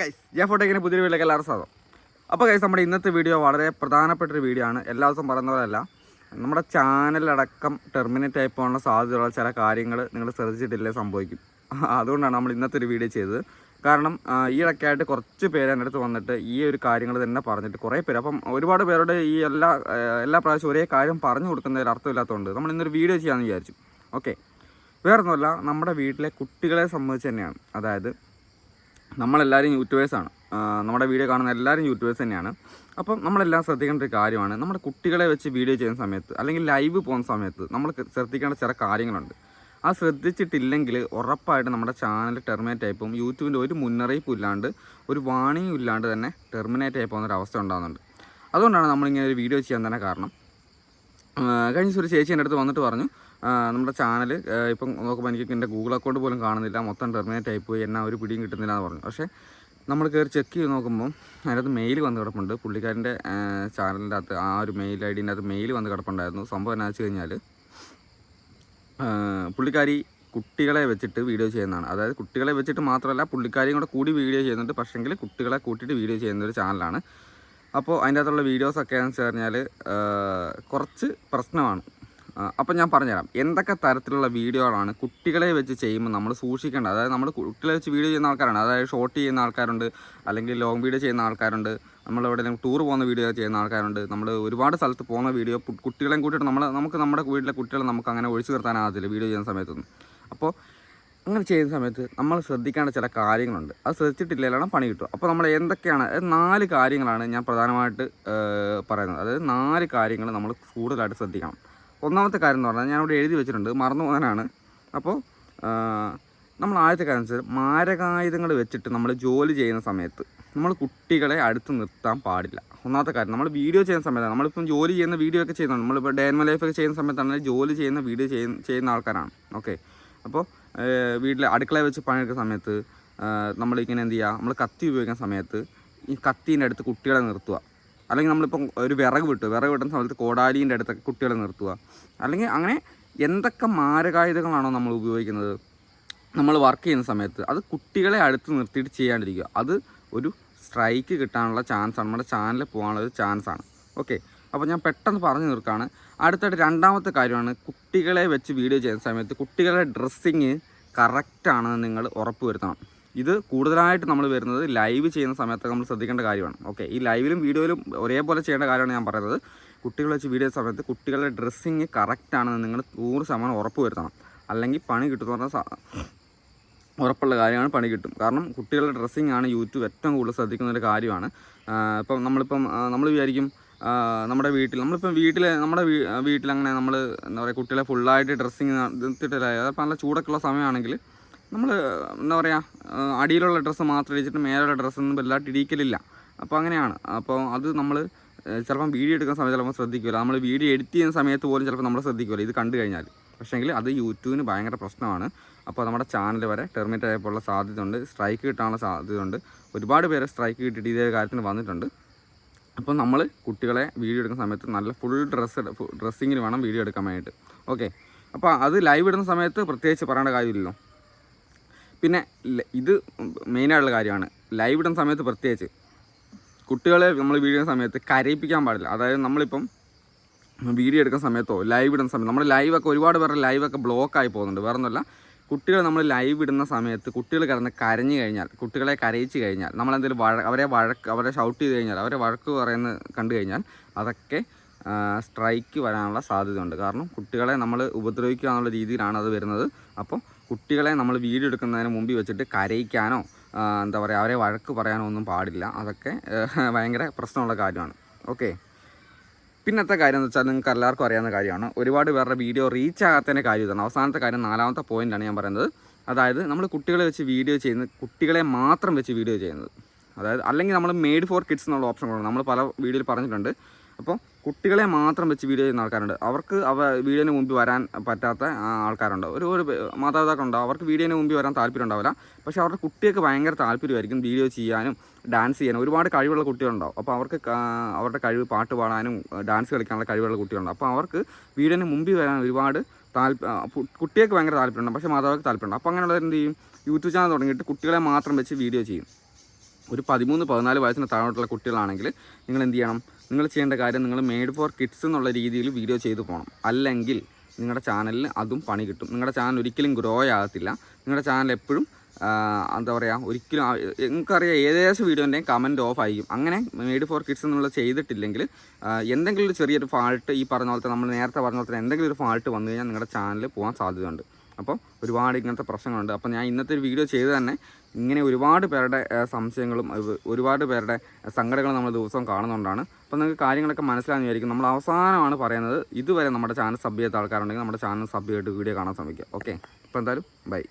Guys ഞാൻ ഫോട്ടോക്കിന് പുതിയൊരു വീട്ടിലേക്ക് എല്ലാവരും സ്വാഗതം. അപ്പോൾ ഗൈസ് നമ്മുടെ ഇന്നത്തെ വീഡിയോ വളരെ പ്രധാനപ്പെട്ട ഒരു വീഡിയോ ആണ്. എല്ലാ ദിവസവും പറയുന്ന പോലെയല്ല നമ്മുടെ ചാനലടക്കം ടെർമിനേറ്റ് ആയി പോകാനുള്ള സാധ്യതയുള്ള ചില കാര്യങ്ങൾ നിങ്ങൾ ശ്രദ്ധിച്ചിട്ടില്ലേ സംഭവിക്കും. അതുകൊണ്ടാണ് നമ്മൾ ഇന്നത്തെ ഒരു വീഡിയോ ചെയ്തത്. കാരണം ഈ ഇടയ്ക്കായിട്ട് കുറച്ച് പേര് എന്റെ അടുത്ത് വന്നിട്ട് ഈ ഒരു കാര്യങ്ങൾ തന്നെ പറഞ്ഞിട്ട് കുറേ പേര്. അപ്പം ഒരുപാട് പേരോട് ഈ എല്ലാ എല്ലാ പ്രാവശ്യവും ഒരേ കാര്യം പറഞ്ഞു കൊടുക്കുന്നതിൽ അർത്ഥമില്ലാത്തതുകൊണ്ട് നമ്മൾ ഇന്നൊരു വീഡിയോ ചെയ്യാമെന്ന് വിചാരിച്ചു. ഓക്കെ വേറൊന്നുമല്ല നമ്മുടെ വീട്ടിലെ കുട്ടികളെ സംബന്ധിച്ച് തന്നെയാണ്. അതായത് നമ്മളെല്ലാവരും യൂട്യൂബേഴ്സാണ് നമ്മുടെ വീഡിയോ കാണുന്ന എല്ലാവരും യൂട്യൂബേഴ്സ് തന്നെയാണ്. അപ്പം നമ്മളെല്ലാം ശ്രദ്ധിക്കേണ്ട ഒരു കാര്യമാണ്. നമ്മുടെ കുട്ടികളെ വെച്ച് വീഡിയോ ചെയ്യുന്ന സമയത്ത് അല്ലെങ്കിൽ ലൈവ് പോകുന്ന സമയത്ത് നമ്മൾ ശ്രദ്ധിക്കേണ്ട ചില കാര്യങ്ങളുണ്ട്. ആ ശ്രദ്ധിച്ചിട്ടില്ലെങ്കിൽ ഉറപ്പായിട്ട് നമ്മുടെ ചാനൽ ടെർമിനേറ്റ് ആയി പോകും. യൂട്യൂബിന്റെ ഒരു മുന്നറിയിപ്പും ഇല്ലാണ്ട് ഒരു വാണിയും ഇല്ലാണ്ട് തന്നെ ടെർമിനേറ്റ് ആയി പോകുന്ന ഒരു അവസ്ഥ ഉണ്ടാകുന്നുണ്ട്. അതുകൊണ്ടാണ് നമ്മളിങ്ങനെ ഒരു വീഡിയോ ചെയ്യാൻ തന്നെ കാരണം. കഴിഞ്ഞ ദിവസം ഒരു ചേച്ചി എന്റെ അടുത്ത് വന്നിട്ട് പറഞ്ഞു നമ്മുടെ ചാനൽ ഇപ്പം നോക്കുമ്പോൾ എനിക്ക് എന്റെ ഗൂഗിൾ അക്കൗണ്ട് പോലും കാണുന്നില്ല. മൊത്തം ടെർമിനേറ്റ് ആയിപ്പോയി എന്നാ ഒരു പിടിയും കിട്ടുന്നില്ല എന്ന് പറഞ്ഞു. പക്ഷേ നമ്മൾ കയറി ചെക്ക് ചെയ്ത് നോക്കുമ്പോൾ അതിനകത്ത് മെയിൽ വന്ന് കിടപ്പുണ്ട്. പുള്ളിക്കാരന്റെ ചാനലിന്റെ അകത്ത് ആ ഒരു മെയിൽ ഐ ഡിന്റെ അകത്ത് മെയിൽ വന്ന് കിടപ്പുണ്ടായിരുന്നു. സംഭവം എന്നാ വെച്ച് കഴിഞ്ഞാൽ പുള്ളിക്കാരി കുട്ടികളെ വെച്ചിട്ട് വീഡിയോ ചെയ്യുന്നതാണ്. അതായത് കുട്ടികളെ വെച്ചിട്ട് മാത്രമല്ല പുള്ളിക്കാരിയും കൂടെ കൂടി വീഡിയോ ചെയ്യുന്നുണ്ട്. പക്ഷേങ്കിൽ കുട്ടികളെ കൂട്ടിയിട്ട് വീഡിയോ ചെയ്യുന്ന ഒരു ചാനലാണ് അപ്പോൾ അതിന്റെ അകത്തുള്ള വീഡിയോസൊക്കെ എന്ന് വെച്ച് കഴിഞ്ഞാൽ കുറച്ച് പ്രശ്നമാണ്. ആ, അപ്പം ഞാൻ പറഞ്ഞുതരാം. എന്തൊക്കെ തരത്തിലുള്ള വീഡിയോകളാണ് കുട്ടികളെ വെച്ച് ചെയ്യുമ്പോൾ നമ്മൾ സൂക്ഷിക്കേണ്ടത്? അതായത് നമ്മൾ കുട്ടികളെ വെച്ച് വീഡിയോ ചെയ്യുന്ന ആൾക്കാരാണ്. അതായത് ഷോർട്ട് ചെയ്യുന്ന ആൾക്കാരുണ്ട് അല്ലെങ്കിൽ ലോങ് വീഡിയോ ചെയ്യുന്ന ആൾക്കാരുണ്ട് നമ്മൾ എവിടെയെങ്കിലും ടൂർ പോകുന്ന വീഡിയോ ചെയ്യുന്ന ആൾക്കാരുണ്ട് നമ്മൾ ഒരുപാട് സ്ഥലത്ത് പോകുന്ന വീഡിയോ കുട്ടികളെയും കൂട്ടിയിട്ട് നമ്മൾ നമുക്ക് നമ്മുടെ വീട്ടിലെ കുട്ടികളെ നമുക്ക് അങ്ങനെ ഒഴിച്ചു നിർത്താനാകത്തില്ല വീഡിയോ ചെയ്യുന്ന സമയത്തൊന്നും. അപ്പോൾ അങ്ങനെ ചെയ്യുന്ന സമയത്ത് നമ്മൾ ശ്രദ്ധിക്കേണ്ട ചില കാര്യങ്ങളുണ്ട്. അത് ശ്രദ്ധിച്ചിട്ടില്ലാണ് പണി കിട്ടും അപ്പോൾ നമ്മൾ എന്തൊക്കെയാണ് നാല് കാര്യങ്ങളാണ് ഞാൻ പ്രധാനമായിട്ട് പറയുന്നത്. അതായത് നാല് കാര്യങ്ങൾ നമ്മൾ കൂടുതലായിട്ട് ശ്രദ്ധിക്കണം. ഒന്നാമത്തെ കാര്യം എന്ന് പറഞ്ഞാൽ ഞാനിവിടെ എഴുതി വെച്ചിട്ടുണ്ട് മറന്നു പോകാനാണ്. അപ്പോൾ നമ്മൾ ആദ്യത്തെ കാര്യം വെച്ചാൽ മാരകായുധങ്ങൾ വെച്ചിട്ട് നമ്മൾ ജോലി ചെയ്യുന്ന സമയത്ത് നമ്മൾ കുട്ടികളെ അടുത്ത് നിർത്താൻ പാടില്ല. ഒന്നാമത്തെ കാര്യം നമ്മൾ വീഡിയോ ചെയ്യുന്ന സമയത്താണ്. നമ്മളിപ്പം ജോലി ചെയ്യുന്ന വീഡിയോ ഒക്കെ ചെയ്യുന്നുണ്ട് നമ്മളിപ്പോൾ ഡേ ലൈഫ് ഒക്കെ ചെയ്യുന്ന സമയത്താണെങ്കിൽ ജോലി ചെയ്യുന്ന വീഡിയോ ചെയ്യുന്ന ചെയ്യുന്ന ആൾക്കാരാണ്. ഓക്കെ? അപ്പോൾ വീട്ടിൽ അടുക്കളയിൽ വെച്ച് പണിയെടുക്കുന്ന സമയത്ത് നമ്മളിങ്ങനെ എന്ത് ചെയ്യുക നമ്മൾ കത്തി ഉപയോഗിക്കുന്ന സമയത്ത് ഈ കത്തീന്റെ അടുത്ത് കുട്ടികളെ നിർത്തുക. അല്ലെങ്കിൽ നമ്മളിപ്പം ഒരു വിറക് വിട്ടു വിറക് വിട്ടുന്ന സമയത്ത് കോടാലീന്റെ അടുത്തൊക്കെ കുട്ടികളെ നിർത്തുക. അല്ലെങ്കിൽ അങ്ങനെ എന്തൊക്കെ മാരകായുധങ്ങളാണോ നമ്മൾ ഉപയോഗിക്കുന്നത്? നമ്മൾ വർക്ക് ചെയ്യുന്ന സമയത്ത് അത് കുട്ടികളെ അടുത്ത് നിർത്തിയിട്ട് ചെയ്യാണ്ടിരിക്കുക. അത് ഒരു സ്ട്രൈക്ക് കിട്ടാനുള്ള ചാൻസാണ് നമ്മുടെ ചാനലിൽ പോകാനുള്ള ഒരു ചാൻസാണ് ഓക്കെ. അപ്പോൾ ഞാൻ പെട്ടെന്ന് പറഞ്ഞു നിർക്കുകയാണ് അടുത്തായിട്ട് രണ്ടാമത്തെ കാര്യമാണ് കുട്ടികളെ വെച്ച് വീഡിയോ ചെയ്യുന്ന സമയത്ത് കുട്ടികളുടെ ഡ്രസ്സിങ് കറക്റ്റാണെന്ന് നിങ്ങൾ ഉറപ്പ് വരുത്തണം. ഇത് കൂടുതലായിട്ട് നമ്മൾ വരുന്നത് ലൈവ് ചെയ്യുന്ന സമയത്ത് നമ്മൾ ശ്രദ്ധിക്കേണ്ട കാര്യമാണ്. ഓക്കെ ഈ ലൈവിലും വീഡിയോയിലും ഒരേപോലെ ചെയ്യേണ്ട കാര്യമാണ് ഞാൻ പറയുന്നത്. കുട്ടികൾ വെച്ച് വീഡിയോ സമയത്ത് കുട്ടികളുടെ ഡ്രസ്സിങ് കറക്റ്റാണെന്ന് നിങ്ങൾ നൂറ് ശതമാനം ഉറപ്പ് വരുത്തണം. അല്ലെങ്കിൽ പണി കിട്ടുമെന്ന് പറഞ്ഞാൽ ഉറപ്പുള്ള കാര്യമാണ് പണി കിട്ടും. കാരണം കുട്ടികളുടെ ഡ്രസ്സിങ് ആണ് യൂട്യൂബ് ഏറ്റവും കൂടുതൽ ശ്രദ്ധിക്കുന്ന ഒരു കാര്യമാണ്. ഇപ്പം നമ്മളിപ്പം നമ്മൾ വിചാരിക്കും നമ്മുടെ വീട്ടിൽ നമ്മളിപ്പം വീട്ടിൽ നമ്മുടെ വീട്ടിൽ അങ്ങനെ നമ്മൾ എന്താ പറയുക കുട്ടികളെ ഫുള്ളായിട്ട് ഡ്രസ്സിങ് നിർത്തിയിട്ടില്ല അപ്പം നല്ല ചൂടൊക്കെയുള്ള സമയമാണെങ്കിൽ നമ്മൾ എന്താ പറയുക അടിയിലുള്ള ഡ്രസ്സ് മാത്രം ഇടിച്ചിട്ട് മേലുള്ള ഡ്രസ്സൊന്നും വലുതായിട്ട് ഇടിക്കലില്ല. അപ്പോൾ അങ്ങനെയാണ്. അപ്പോൾ അത് നമ്മൾ ചിലപ്പം വീഡിയോ എടുക്കുന്ന സമയത്ത് ചിലപ്പോൾ ശ്രദ്ധിക്കില്ല നമ്മൾ വീഡിയോ എഡിറ്റ് ചെയ്യുന്ന സമയത്ത് പോലും ചിലപ്പോൾ നമ്മൾ ശ്രദ്ധിക്കില്ല ഇത് കണ്ടു കഴിഞ്ഞാൽ. പക്ഷേങ്കിൽ അത് യൂട്യൂബിന് ഭയങ്കര പ്രശ്നമാണ്. അപ്പോൾ നമ്മുടെ ചാനൽ വരെ ടെർമിനേറ്റ് ആയപ്പോഴുള്ള സാധ്യതയുണ്ട്. സ്ട്രൈക്ക് കിട്ടാനുള്ള സാധ്യതയുണ്ട്. ഒരുപാട് പേരെ സ്ട്രൈക്ക് കിട്ടിയിട്ട് ഇതേ കാര്യത്തിന് വന്നിട്ടുണ്ട്. അപ്പോൾ നമ്മൾ കുട്ടികളെ വീഡിയോ എടുക്കുന്ന സമയത്ത് നല്ല ഫുൾ ഡ്രസ്സ് ഡ്രസ്സിങ്ങിൽ വേണം വീഡിയോ എടുക്കാൻ വേണ്ടിയിട്ട്. ഓക്കെ. അപ്പോൾ അത് ലൈവ് ഇടുന്ന സമയത്ത് പ്രത്യേകിച്ച് പറയേണ്ട കാര്യമില്ലല്ലോ. പിന്നെ ഇത് മെയിനായിട്ടുള്ള കാര്യമാണ്. ലൈവ് ഇടുന്ന സമയത്ത് പ്രത്യേകിച്ച് കുട്ടികളെ നമ്മൾ വീഡിയോ സമയത്ത് കരയിപ്പിക്കാൻ പാടില്ല. അതായത് നമ്മളിപ്പം വീഡിയോ എടുക്കുന്ന സമയത്തോ ലൈവ് ഇടുന്ന സമയത്ത് നമ്മൾ ലൈവൊക്കെ ഒരുപാട് പേരുടെ ലൈവൊക്കെ ബ്ലോക്കായി പോകുന്നുണ്ട്. വേറെ ഒന്നുമല്ല കുട്ടികൾ നമ്മൾ ലൈവ് ഇടുന്ന സമയത്ത് കുട്ടികൾ കിടന്ന് കരഞ്ഞു കഴിഞ്ഞാൽ കുട്ടികളെ കരയിച്ച് കഴിഞ്ഞാൽ നമ്മളെന്തെങ്കിലും വഴ അവരെ വഴക്ക് അവരെ ഷൗട്ട് ചെയ്ത് കഴിഞ്ഞാൽ അവരെ വഴക്ക് പറയുന്നത് കണ്ടു കഴിഞ്ഞാൽ അതൊക്കെ സ്ട്രൈക്ക് വരാനുള്ള സാധ്യതയുണ്ട്. കാരണം കുട്ടികളെ നമ്മൾ ഉപദ്രവിക്കുക എന്നുള്ള രീതിയിലാണ് അത് വരുന്നത്. അപ്പോൾ കുട്ടികളെ നമ്മൾ വീഡിയോ എടുക്കുന്നതിന് മുമ്പിൽ വെച്ചിട്ട് കരയിക്കാനോ എന്താ പറയുക അവരെ വഴക്ക് പറയാനോ ഒന്നും പാടില്ല. അതൊക്കെ ഭയങ്കര പ്രശ്നമുള്ള കാര്യമാണ്. ഓക്കെ. പിന്നത്തെ കാര്യം എന്ന് വെച്ചാൽ നിങ്ങൾക്ക് എല്ലാവർക്കും അറിയാവുന്ന കാര്യമാണ്. ഒരുപാട് പേരുടെ വീഡിയോ റീച്ച് ആകാത്തതിന്റെ കാര്യം ഇതാണ്. അവസാനത്തെ കാര്യം നാലാമത്തെ പോയിന്റാണ് ഞാൻ പറയുന്നത്. അതായത് നമ്മൾ കുട്ടികളെ വെച്ച് വീഡിയോ ചെയ്യുന്നത് കുട്ടികളെ മാത്രം വെച്ച് വീഡിയോ ചെയ്യുന്നത്. അതായത് അല്ലെങ്കിൽ നമ്മൾ മെയ്ഡ് ഫോർ കിഡ്സ് എന്നുള്ള ഓപ്ഷൻ കൊടുക്കണം നമ്മൾ പല വീഡിയോയിൽ പറഞ്ഞിട്ടുണ്ട്. അപ്പോൾ കുട്ടികളെ മാത്രം വെച്ച് വീഡിയോ ചെയ്യുന്ന ആൾക്കാരുണ്ട്. അവർക്ക് അവ വീഡിയോന് മുമ്പിൽ വരാൻ പറ്റാത്ത ആൾക്കാരുണ്ട്. ഒരു ഒരു മാതാപിതാക്കളുണ്ടാവും. അവർക്ക് വീഡിയോന് മുമ്പിൽ വരാൻ താല്പര്യം ഉണ്ടാവില്ല. പക്ഷേ അവരുടെ കുട്ടികൾക്ക് ഭയങ്കര താല്പര്യമായിരിക്കും വീഡിയോ ചെയ്യാനും ഡാൻസ് ചെയ്യാനും. ഒരുപാട് കഴിവുള്ള കുട്ടികളുണ്ടാവും. അപ്പോൾ അവർക്ക് അവരുടെ കഴിവ് പാട്ട് പാടാനും ഡാൻസ് കളിക്കാനുള്ള കഴിവുള്ള കുട്ടികളുണ്ടാവും അപ്പോൾ അവർക്ക് വീഡിയോന് മുമ്പിൽ വരാൻ ഒരുപാട് താല്പര്യം കുട്ടികൾക്ക് ഭയങ്കര താല്പര്യമുണ്ട്. പക്ഷേ മാതാപിതാക്കൾ താല്പര്യമുണ്ട്. അപ്പോൾ അങ്ങനെയുള്ളവർ എന്ത് ചെയ്യും? യൂട്യൂബ് ചാനൽ തുടങ്ങിയിട്ട് കുട്ടികളെ മാത്രം വെച്ച് വീഡിയോ ചെയ്യും. ഒരു പതിമൂന്ന് പതിനാല് വയസ്സിന് താഴോട്ടുള്ള കുട്ടികളാണെങ്കിൽ നിങ്ങൾ എന്ത് ചെയ്യണം? നിങ്ങൾ ചെയ്യേണ്ട കാര്യം നിങ്ങൾ മെയ്ഡ് ഫോർ കിഡ്സ് എന്നുള്ള രീതിയിൽ വീഡിയോ ചെയ്തു പോകണം. അല്ലെങ്കിൽ നിങ്ങളുടെ ചാനലിൽ അതും പണി കിട്ടും. നിങ്ങളുടെ ചാനൽ ഒരിക്കലും ഗ്രോ ആകത്തില്ല. നിങ്ങളുടെ ചാനൽ എപ്പോഴും എന്താ പറയുക ഒരിക്കലും നിങ്ങൾക്കറിയാം ഏകദേശം വീഡിയോന്റെയും കമന്റ് ഓഫ് ആയിരിക്കും. അങ്ങനെ മെയ്ഡ് ഫോർ കിഡ്സ് എന്നുള്ളത് ചെയ്തിട്ടില്ലെങ്കിൽ എന്തെങ്കിലും ഒരു ചെറിയൊരു ഫാൾട്ട് ഈ പറഞ്ഞ പോലത്തെ നമ്മൾ നേരത്തെ പറഞ്ഞ പോലത്തെ എന്തെങ്കിലും ഒരു ഫാൾട്ട് വന്നു കഴിഞ്ഞാൽ നിങ്ങളുടെ ചാനൽ പോകാൻ സാധ്യതയുണ്ട്. അപ്പോൾ ഒരുപാട് ഇങ്ങനത്തെ പ്രശ്നങ്ങളുണ്ട്. അപ്പോൾ ഞാൻ ഇന്നത്തെ ഒരു വീഡിയോ ചെയ്ത് തന്നെ ഇങ്ങനെ ഒരുപാട് പേരുടെ സംശയങ്ങളും ഒരുപാട് പേരുടെ സങ്കടങ്ങളും നമ്മൾ ദിവസവും കാണുന്നതുകൊണ്ടാണ് അപ്പോൾ നിങ്ങൾക്ക് കാര്യങ്ങളൊക്കെ മനസ്സിലാകുന്ന വിചാരിക്കും. നമ്മൾ അവസാനമാണ് പറയുന്നത്. ഇതുവരെ നമ്മുടെ ചാനൽ സബ് ചെയ്യാത്ത ആൾക്കാരുണ്ടെങ്കിൽ നമ്മുടെ ചാനൽ സബ് ചെയ്തിട്ട് വീഡിയോ കാണാൻ ശ്രമിക്കുക. ഓക്കെ? അപ്പോൾ എന്തായാലും ബൈ.